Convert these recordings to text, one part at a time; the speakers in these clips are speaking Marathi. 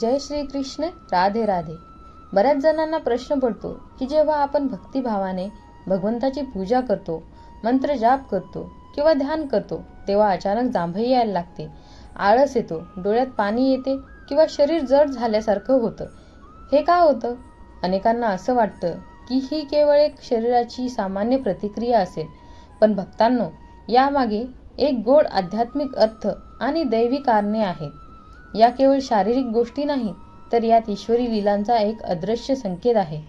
जय श्री कृष्ण राधे राधे. बऱ्याच जणांना प्रश्न पडतो की जेव्हा आपण भक्तिभावाने भगवंताची पूजा करतो मंत्र जाप करतो किंवा ध्यान करतो तेव्हा अचानक जांभई यायला लागते. आळस येतो डोळ्यात पाणी येते किंवा शरीर जड झाल्यासारखं होतं. हे का होतं? अनेकांना असं वाटतं की ही केवळ एक शरीराची सामान्य प्रतिक्रिया असेल. पण भक्तांनो यामागे एक गोड आध्यात्मिक अर्थ आणि दैवी कारणे आहेत. या केवळ शारीरिक गोष्टी नाहीत तर यात ईश्वरी लीलांचा एक अदृश्य संकेत आहे.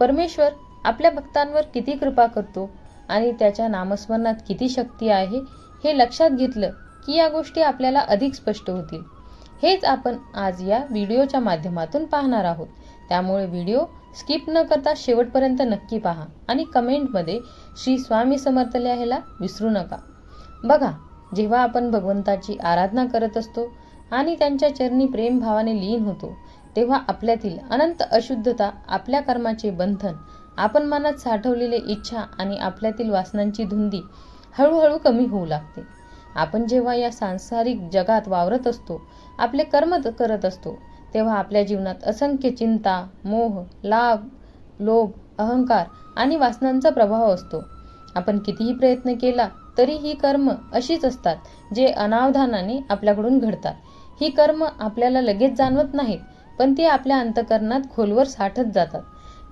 परमेश्वर आपल्या भक्तांवर किती कृपा करतो आणि त्याच्या नामस्मरणात किती शक्ती आहे हे लक्षात घेतलं की या गोष्टी आपल्याला अधिक स्पष्ट होतील. हेच आपण आज या व्हिडिओच्या माध्यमातून पाहणार आहोत. त्यामुळे व्हिडिओ स्किप न करता शेवटपर्यंत नक्की पहा आणि कमेंटमध्ये श्री स्वामी समर्थ लिहायला विसरू नका. बघा जेव्हा आपण भगवंताची आराधना करत असतो आणि त्यांच्या चरणी प्रेमभावाने लीन होतो. तेव्हा आपल्यातील अनंत अशुद्धता आपल्या कर्माचे बंधन आपण मनात साठवलेले इच्छा आणि आपल्यातील वासनांची धुंदी हळूहळू कमी होऊ लागते. आपण जेव्हा या सांसारिक जगात वावरत असतो आपले कर्म करत असतो तेव्हा आपल्या जीवनात असंख्य चिंता मोह लाभ लोभ अहंकार आणि वासनांचा प्रभाव असतो. आपण कितीही प्रयत्न केला तरी ही कर्म अशीच असतात जे अनावधानाने आपल्याकडून घडतात. ही कर्म आपल्याला लगेच जाणवत नाहीत पण ती आपल्या अंतकरणात खोलवर साठत जातात.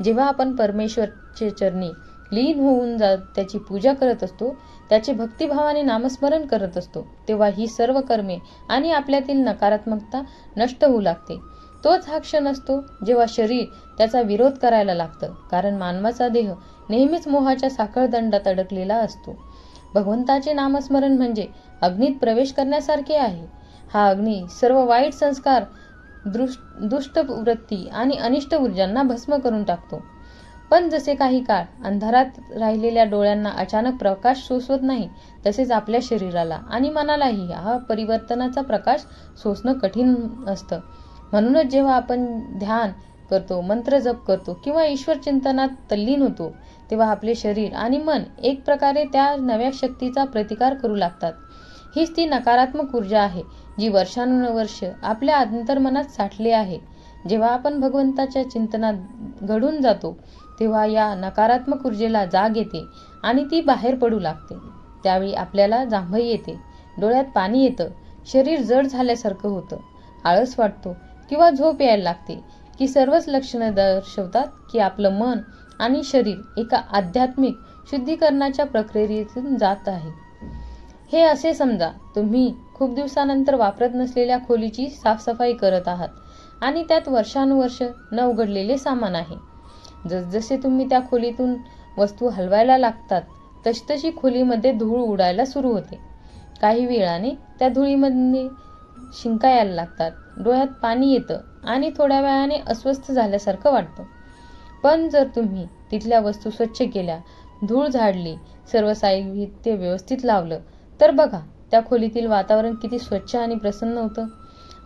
जेव्हा आपण परमेश्वरचे चरणी लीन होऊन जा त्याची पूजा करत असतो त्याचे भक्तिभावाने नामस्मरण करत असतो तेव्हा ही सर्व कर्मे आणि आपल्यातील नकारात्मकता नष्ट होऊ लागते. तोच हा क्षण असतो जेव्हा शरीर त्याचा विरोध करायला लागतं कारण मानवाचा देह नेहमीच मोहाच्या साखळदंडात अडकलेला असतो. भगवंताचे नामस्मरण म्हणजे अग्नीत प्रवेश करण्यासारखे आहे. हा अग्नी सर्व वाईट संस्कार दृष्ट दुष्ट वृत्ती आणि अनिष्ट ऊर्जांना भस्म करून टाकतो. पण जसे काही काळ अंधारात राहिलेल्या डोळ्यांना अचानक प्रकाश सोसवत नाही तसेच आपल्या शरीराला आणि मनालाही हा परिवर्तनाचा प्रकाश सोसणं कठीण असतं. म्हणूनच जेव्हा आपण ध्यान करतो मंत्र जप करतो किंवा ईश्वर चिंतनात तल्लीन होतो तेव्हा आपले शरीर आणि मन एक प्रकारे त्या नव्या शक्तीचा प्रतिकार करू लागतात. हीच ती नकारात्मक ऊर्जा आहे जी वर्षानुवर्ष आपल्या अंतर्मनात साठली आहे. जेव्हा आपण भगवंताच्या चिंतनात घडून जातो तेव्हा या नकारात्मक ऊर्जेला जाग येते आणि ती बाहेर पडू लागते. त्यावेळी आपल्याला जांभई येते डोळ्यात पाणी येतं शरीर जड झाल्यासारखं होतं. आळस वाटतो किंवा झोप यायला लागते की सर्वच लक्षणं दर्शवतात की आपलं मन आणि शरीर एका आध्यात्मिक शुद्धीकरणाच्या प्रक्रियेतून जात आहे. हे असे समजा तुम्ही खूप दिवसानंतर वापरत नसलेल्या खोलीची साफसफाई करत आहात आणि त्यात वर्षानुवर्ष न उघडलेले सामान आहे. जसजसे तुम्ही त्या खोलीतून वस्तू हलवायला लागतात तसतशी खोलीमध्ये धूळ उडायला सुरू होते. काही वेळाने त्या धुळीमध्ये शिंका यायला लागतात डोळ्यात पाणी येतं आणि थोड्या वेळाने अस्वस्थ झाल्यासारखं वाटतं. पण जर तुम्ही तिथल्या वस्तू स्वच्छ केल्या धूळ झाडली सर्व साहित्य व्यवस्थित लावलं तर बघा त्या खोलीतील वातावरण किती स्वच्छ आणि प्रसन्न होतं.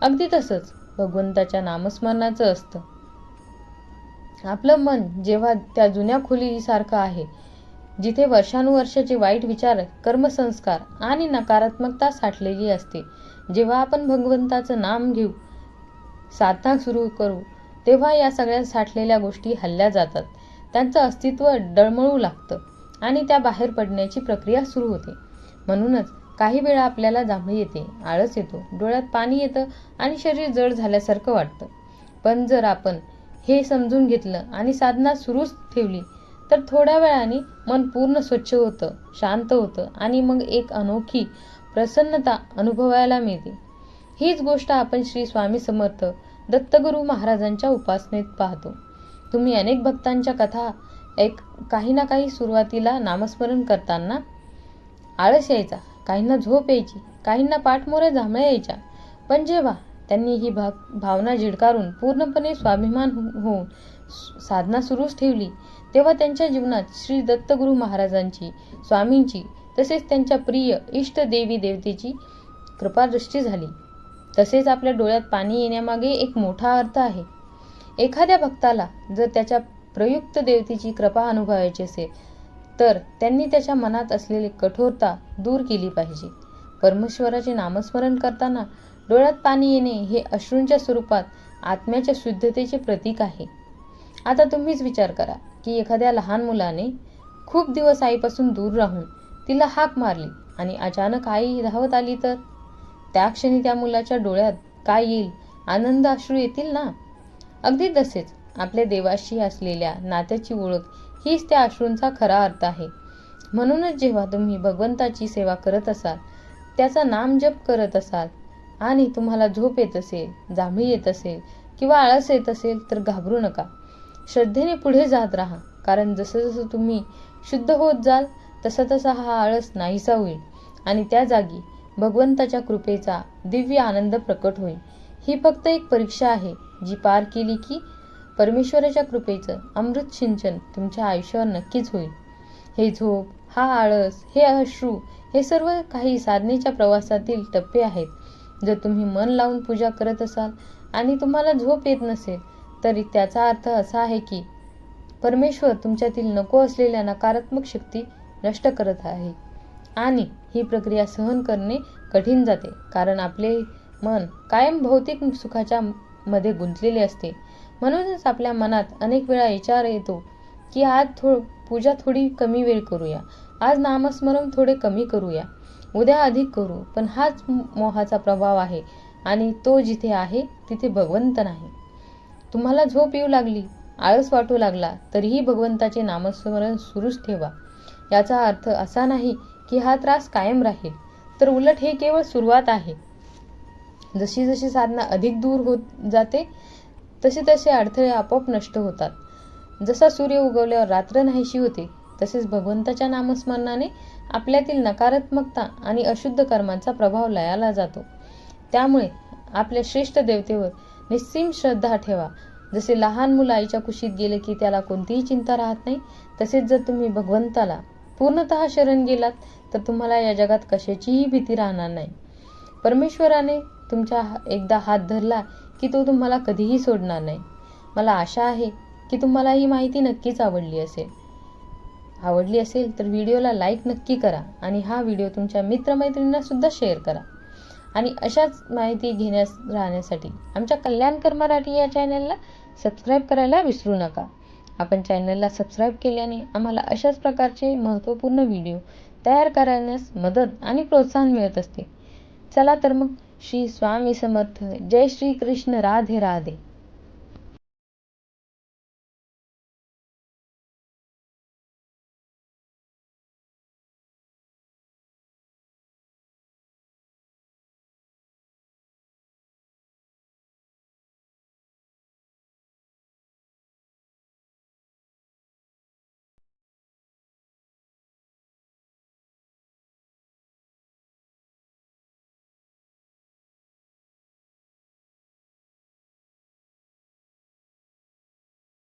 अगदी तसंच भगवंताच्या नामस्मरणाचं असतं. आपलं मन जेव्हा त्या जुन्या खोलीसारखं आहे जिथे वर्षानुवर्षाचे वाईट विचार कर्मसंस्कार आणि नकारात्मकता साठलेली असते जेव्हा आपण भगवंताचं नाम घेऊ साधना सुरू करू तेव्हा या सगळ्या साठलेल्या गोष्टी हल्ल्या जातात. त्यांचं अस्तित्व डळमळू लागतं आणि त्या बाहेर पडण्याची प्रक्रिया सुरू होते. म्हणूनच काही वेळा आपल्याला जांभई येते आळस येतो डोळ्यात पाणी येतं आणि शरीर जड झाल्यासारखं वाटतं. पण जर आपण हे समजून घेतलं आणि साधना सुरूच ठेवली तर थोड्या वेळाने मन पूर्ण स्वच्छ होतं शांत होतं आणि मग एक अनोखी प्रसन्नता अनुभवायला मिळते. हीच गोष्ट आपण श्री स्वामी समर्थ दत्तगुरू महाराजांच्या उपासनेत पाहतो. तुम्ही अनेक भक्तांच्या कथा एक काही ना काही सुरुवातीला नामस्मरण करताना आळस यायचा. काहींना झोप यायची काहींना पाठमोऱ्या जांभळ्या यायच्या. पण जेव्हा त्यांनी ही भा भावना झिडकारून पूर्णपणे स्वाभिमान हो-, होऊन साधना सुरूच ठेवली तेव्हा त्यांच्या जीवनात श्री दत्तगुरू महाराजांची स्वामींची तसेच त्यांच्या प्रिय इष्ट देवी देवतेची कृपादृष्टी झाली. तसेच आपल्या डोळ्यात पाणी येण्यामागे एक मोठा अर्थ आहे. एखाद्या भक्ताला जर त्याच्या प्रयुक्त देवतेची कृपा अनुभवायची असेल तर त्यांनी त्याच्या मनात असलेली कठोरता दूर केली पाहिजे. परमेश्वराचे नामस्मरण करताना डोळ्यात पाणी येणे हे अश्रूंच्या स्वरूपात आत्म्याच्या शुद्धतेचे प्रतीक आहे. आता तुम्हीच विचार करा की एखाद्या लहान मुलाने खूप दिवस आईपासून दूर राहून तिला हाक मारली आणि अचानक आई धावत आली तर? त्या क्षणी त्या मुलाच्या डोळ्यात काय येईल? आनंद अश्रू येतील ना? अगदी तसेच आपल्या देवाशी असलेल्या नात्याची ओळख हीच त्या अश्रूंचा खरा अर्थ आहे. म्हणूनच जेव्हा तुम्ही भगवंताची सेवा करत असाल त्याचा नाम जप करत असाल आणि तुम्हाला झोप येत असेल जांभळी येत असेल किंवा आळस येत असेल तर घाबरू नका. श्रद्धेने पुढे जात राहा कारण जसं जसं तुम्ही शुद्ध होत जाल तसा तसा हा आळस नाहीसा होईल आणि त्या जागी भगवंताच्या कृपेचा दिव्य आनंद प्रकट होईल. ही फक्त एक परीक्षा आहे जी पार केली की परमेश्वराच्या कृपेचं अमृत सिंचन तुमच्या आयुष्यावर नक्कीच होईल. हे झोप हा आळस हे अश्रू हे सर्व काही साधनेच्या प्रवासातील टप्पे आहेत. जर तुम्ही मन लावून पूजा करत असाल आणि तुम्हाला झोप येत नसेल तरी त्याचा अर्थ असा आहे की परमेश्वर तुमच्यातील नको असलेल्या नकारात्मक शक्ती नष्ट करत आहे आणि ही प्रक्रिया सहन करणे कठीण जाते कारण आपले मन कायम भौतिक सुखाच्या मध्ये गुंतलेले असते. म्हणूनच आपल्या मनात अनेक वेळा विचार येतो की आज थो पूजा थोडी कमी वेळ करूया. आज नामस्मरण थोडे कमी करूया. उद्या अधिक करू पण हाच मोहाचा प्रभाव आहे आणि तो जिथे आहे तिथे भगवंत नाही. तुम्हाला झोप येऊ लागली आळस वाटू लागला तरीही भगवंताचे नामस्मरण सुरूच ठेवा. याचा अर्थ असा नाही की हा त्रास कायम राहील. तर उलट हे केवळ सुरुवात आहे. जशी जशी साधना अधिक दूर होत जाते तसे तसे अडथळे आपोआप नष्ट होतात. जसा सूर्य उगवल्यावर रात्र नाहीशी होते तसेच भगवंताच्या नामस्मरणाने आपल्यातील नकारात्मकता आणि अशुद्ध कर्मांचा प्रभाव लयाला जातो. त्यामुळे आपल्या श्रेष्ठ देवतेवर निस्सीम श्रद्धा ठेवा. जसे लहान मुलं आईच्या कुशीत गेले की त्याला कोणतीही चिंता राहत नाही तसेच जर तुम्ही भगवंताला पूर्णतः शरण गेलात तर तुम्हाला या जगात कशाचीही भीती राहणार नाही. परमेश्वराने तुमच्या एकदा हात धरला की तो तुम्हाला कधीही सोडणार नाही. मला आशा आहे की तुम्हाला ही माहिती नक्कीच आवडली असेल. आवडली असेल तर व्हिडिओला लाईक नक्की करा आणि हा व्हिडिओ तुमच्या मित्रमैत्रिणींनासुद्धा शेअर करा. आणि अशाच माहिती घेण्यास राहण्यासाठी आमच्या कल्याणकर मराठी या चॅनलला सबस्क्राईब करायला विसरू नका. आपण चॅनलला सबस्क्राईब केल्याने आम्हाला अशाच प्रकारचे महत्त्वपूर्ण व्हिडिओ तयार करण्यास मदत आणि प्रोत्साहन मिळत असते. चला तर मग श्री स्वामी समर्थ. जय श्री कृष्ण राधे राधे.